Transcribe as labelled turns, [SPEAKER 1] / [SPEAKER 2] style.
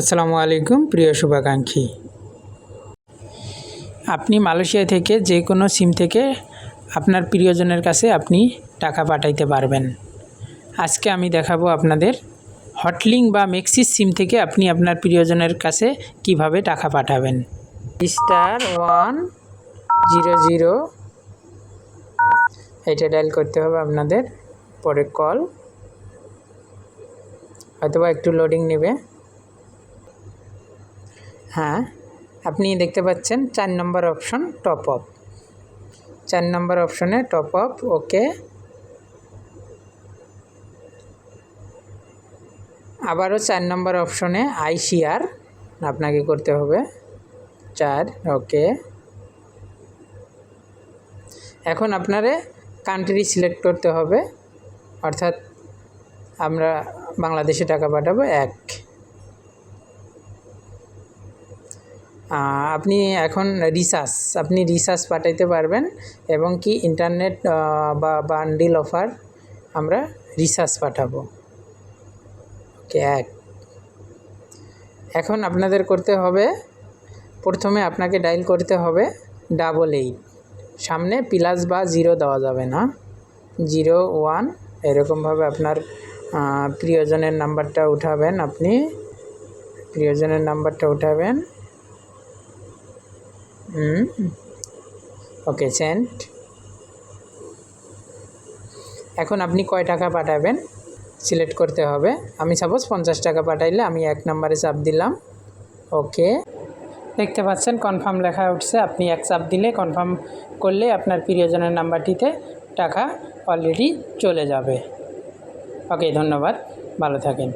[SPEAKER 1] আসসালামু আলাইকুম, প্রিয় শুভাকাঙ্ক্ষী। আপনি মালয়েশিয়া থেকে যে কোনো সিম থেকে আপনার প্রিয়জনের কাছে আপনি টাকা পাঠাইতে পারবেন। আজকে আমি দেখাবো আপনাদের হটলিং বা মেক্সিস সিম থেকে আপনি আপনার প্রিয়জনের কাছে কীভাবে টাকা পাঠাবেন। Star one zero zero. এটা ডায়াল করতে হবে আপনাদের, পরে কল। হয়তোবা একটু লোডিং নেবে। হ্যাঁ আপনি দেখতে পাচ্ছেন চার নম্বর অপশন টপ আপ। চার নম্বর অপশনে টপ আপ, ওকে। আবারও চার নম্বর অপশনে আইসিআর, আপনাকে করতে হবে। চার, ওকে। এখন আপনারে কান্ট্রি সিলেক্ট করতে হবে, অর্থাৎ আমরা বাংলাদেশে টাকা পাঠাবো এক। আপনি এখন রিসার্চ আপনি রিসার্চ পাঠাইতে পারবেন এবং কি ইন্টারনেট বা বান্ডিল অফার আমরা রিসার্চ পাঠাবো। ওকে এক। এখন আপনাদের করতে হবে, প্রথমে আপনাকে ডাইল করতে হবে ডাবল এইট সামনে প্লাস বা জিরো দেওয়া যাবে না। জিরো ওয়ান এরকমভাবে আপনার প্রিয়জনের নাম্বারটা উঠাবেন আপনি। প্রিয়জনের নাম্বারটা উঠাবেন। Okay, sent. এখন আপনি কয় টাকা পাঠাবেন? সিলেক্ট করতে হবে। আমি সাপোজ পঞ্চাশ টাকা পাঠাইলে আমি এক নম্বরে চাপ দিলাম। ওকে। দেখতে পাচ্ছেন কনফার্ম লেখা উঠছে। আপনি এক চাপ দিলে কনফার্ম করলে আপনার প্রিয়জনের নাম্বারটিতে টাকা অলরেডি চলে যাবে। ওকে, ধন্যবাদ। ভালো থাকেন।